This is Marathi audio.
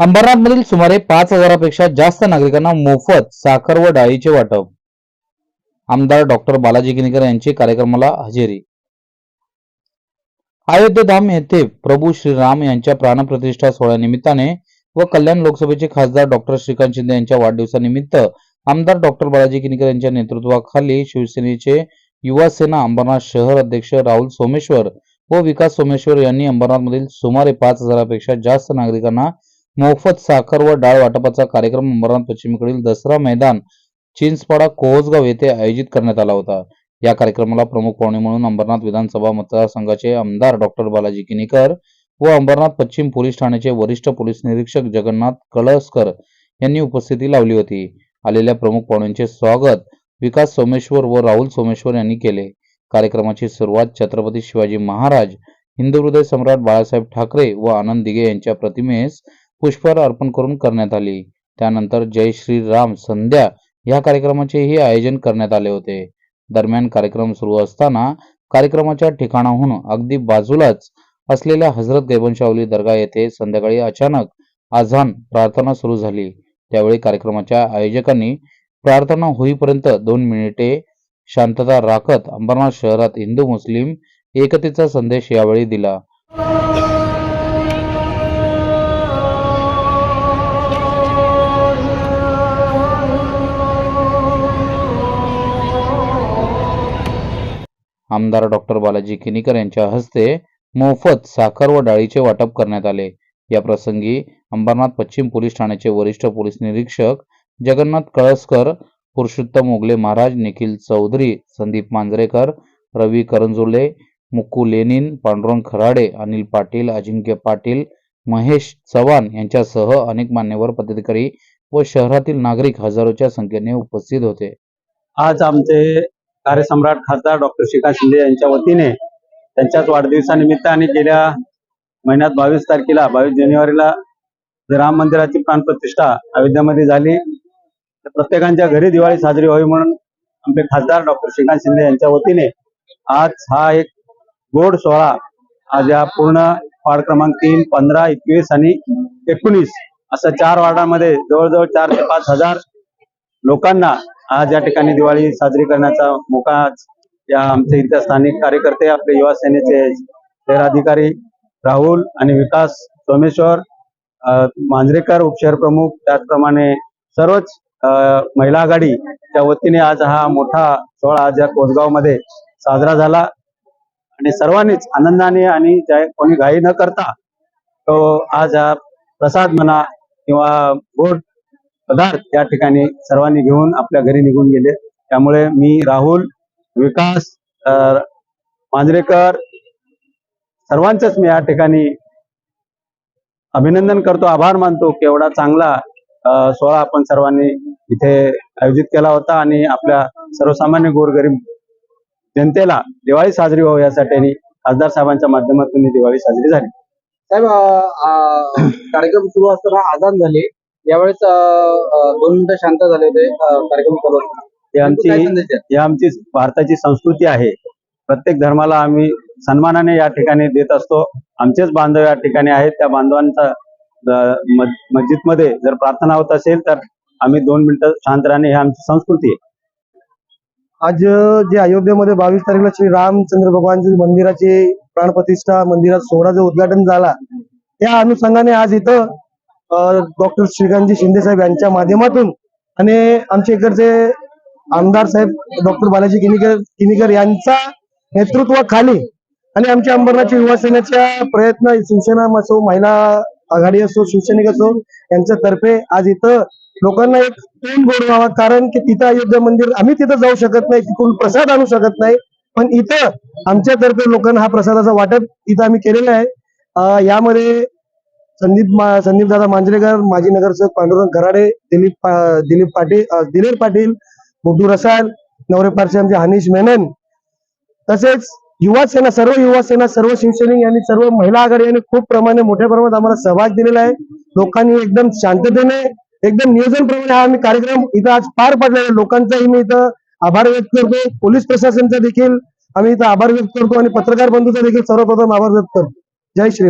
अंबरनाथमधील सुमारे पाच हजारापेक्षा जास्त नागरिकांना मोफत साखर व डाळीचे वाटप. आमदार डॉक्टर बालाजी किनीकर यांची कार्यक्रमाला हजेरी. अयोध्यधाम येथे प्रभू श्रीराम यांच्या प्राणप्रतिष्ठा सोहळ्यानिमित्ताने व कल्याण लोकसभेचे खासदार डॉक्टर श्रीकांत शिंदे यांच्या वाढदिवसानिमित्त आमदार डॉक्टर बालाजी किनीकर यांच्या नेतृत्वाखाली शिवसेनेचे युवा सेना अंबरनाथ शहर अध्यक्ष राहुल सोमेश्वर व विकास सोमेश्वर यांनी अंबरनाथमधील सुमारे पाच हजारापेक्षा जास्त नागरिकांना मोफत साखर व डाळ वाटपाचा कार्यक्रम अंबरनाथ पश्चिमेकडील दसरा मैदान चिंचपाडा कोहसगाव येथे आयोजित करण्यात आला होता. या कार्यक्रमाला प्रमुख पाहुणे म्हणून अंबरनाथ विधानसभा मतदारसंघाचे आमदार डॉक्टर बालाजी किनीकर व अंबरनाथ पश्चिम पोलीस ठाण्याचे वरिष्ठ पोलीस निरीक्षक जगन्नाथ कळसकर यांनी उपस्थिती लावली होती. आलेल्या प्रमुख पाहुण्यांचे स्वागत विकास सोमेश्वर व राहुल सोमेश्वर यांनी केले. कार्यक्रमाची सुरुवात छत्रपती शिवाजी महाराज हिंदू हृदय सम्राट बाळासाहेब ठाकरे व आनंद दिघे यांच्या प्रतिमेस पुष्पहार अर्पण करून करण्यात आली. त्यानंतर जय श्री राम संध्या या कार्यक्रमाचेही आयोजन करण्यात आले होते. दरम्यान कार्यक्रम सुरू असताना कार्यक्रमाच्या ठिकाणाहून अगदी बाजूलाच असलेल्या हजरत गैबनशावली दर्गा येथे संध्याकाळी अचानक आझान प्रार्थना सुरू झाली. त्यावेळी कार्यक्रमाच्या आयोजकांनी प्रार्थना होईपर्यंत दोन मिनिटे शांतता राखत अंबरनाथ शहरात हिंदू मुस्लिम एकतेचा संदेश यावेळी दिला. आमदार डॉक्टर बालाजी किनीकर यांच्या हस्ते मोफत साखर व डाळीचे वाटप करण्यात आले. या प्रसंगी अंबरनाथ पश्चिम पोलीस ठाण्याचे वरिष्ठ पोलीस निरीक्षक जगन्नाथ कळसकर पुरुषोत्तम मोगले महाराज निखिल चौधरी संदीप मांजरेकर रवी करंजुले मुक्कू लेनिन पांडुरंग खराडे अनिल पाटील अजिंक्य पाटील महेश चव्हाण यांच्यासह अनेक मान्यवर पदाधिकारी व शहरातील नागरिक हजारोच्या संख्येने उपस्थित होते. आज आमचे कार्यसम्राट खासदार डॉक्टर श्रीकांत शिंदे यांच्या वतीने त्यांच्याच वाढदिवसानिमित्त आणि गेल्या महिन्यात बावीस तारखेला बावीस जानेवारीला राम मंदिराची प्राणप्रतिष्ठा अयोध्यामध्ये झाली. तर प्रत्येकांच्या घरी दिवाळी साजरी व्हावी म्हणून आमचे खासदार डॉक्टर श्रीकांत शिंदे यांच्या वतीने आज हा एक गोड सोहळा आज या पूर्ण वार्ड क्रमांक तीन पंधरा एकवीस आणि एकोणीस असं चार वार्डामध्ये जवळजवळ चार ते पाच हजार लोकांना आज या ठिकाणी दिवाळी साजरी करण्याचा मोका आज या आमचे इथल्या स्थानिक कार्यकर्ते आपले युवा सेनेचे शहराधिकारी राहुल आणि विकास सोमेश्वर मांजरेकर उपशहर प्रमुख त्याचप्रमाणे सर्वच अ, महिला आघाडीच्या वतीने आज हा मोठा सोहळा आज या कोसगावमध्ये साजरा झाला. आणि सर्वांनीच आनंदाने आणि ज्या कोणी घाई न करता तो आज हा प्रसाद म्हणा किंवा गोड पदार्थ या ठिकाणी सर्वांनी घेऊन आपल्या घरी निघून गेले. त्यामुळे मी राहुल विकास मांजरेकर सर्वांचंच मी या ठिकाणी अभिनंदन करतो आभार मानतो की एवढा चांगला सोहळा आपण सर्वांनी इथे आयोजित केला होता आणि आपल्या सर्वसामान्य गोरगरीब जनतेला दिवाळी साजरी व्हावी यासाठी आणि खासदार साहेबांच्या माध्यमातून दिवाळी साजरी झाली. साहेब कार्यक्रम सुरू असताना आदान झाले. यावेळेस दोन मिनिटं शांत झाले होते कार्यक्रम असताना. ही आमची काय संदेश आहे? ही आमची भारताची संस्कृती आहे प्रत्येक धर्माला आम्ही सन्मानाने या ठिकाणी देत असतो आमचेच बांधव या ठिकाणी आहेत त्या बांधवांचा मस्जिदमध्ये जर प्रार्थना होत असेल तर आम्ही दोन मिनिटं शांत राहणे ही आमची संस्कृती आहे आज अ, जे अयोध्येमध्ये बावीस तारखेला श्री रामचंद्र भगवानजी मंदिराची प्राणप्रतिष्ठा मंदिरात सोहळा जो उद्घाटन झाला त्या अनुषंगाने आज इथं डॉक्टर श्रीकांतजी शिंदे साहेब यांच्या माध्यमातून आणि आमच्या इकडचे आमदार साहेब डॉक्टर बालाजी किनीकर किनीकर यांच्या नेतृत्वाखाली आणि आमच्या अंबरनाथच्या युवा सेनेच्या प्रयत्न शिवसेना असो महिला आघाडी असो शिवसैनिक असो यांच्या तर्फे आज इथं लोकांना एक तोंड गोड व्हावा कारण की तिथं अयोध्या मंदिर आम्ही तिथं जाऊ शकत नाही तिथून प्रसाद आणू शकत नाही. पण इथं आमच्यातर्फे लोकांना हा प्रसादाचा वाटप इथं आम्ही केलेलं आहे. यामध्ये संदीप मा- संदीप दादा मांजरेकर माजी नगरसेवक पांडुरंग कराडे दिलीप दिलीप पाटील दिलीप पाटील गुड्डू रसाल नवरे पारसे आमचे हनीश मेनन. तसेच युवा सेना सर्व युवा सेना सर्व शिवसैनिक यांनी सर्व महिला आघाडी यांनी खूप प्रमाणे मोठ्या प्रमाणात आम्हाला सहभाग दिलेला आहे. लोकांनी एकदम शांततेने एकदम नियोजनप्रमाणे हा आम्ही कार्यक्रम इथं आज पार पाडलेला आहे. लोकांचाही मी इथं आभार व्यक्त करतो. पोलीस प्रशासनचा देखील आम्ही इथं आभार व्यक्त करतो आणि पत्रकार बंधूचा देखील सर्वप्रथम आभार व्यक्त करतो. जय श्रीराम.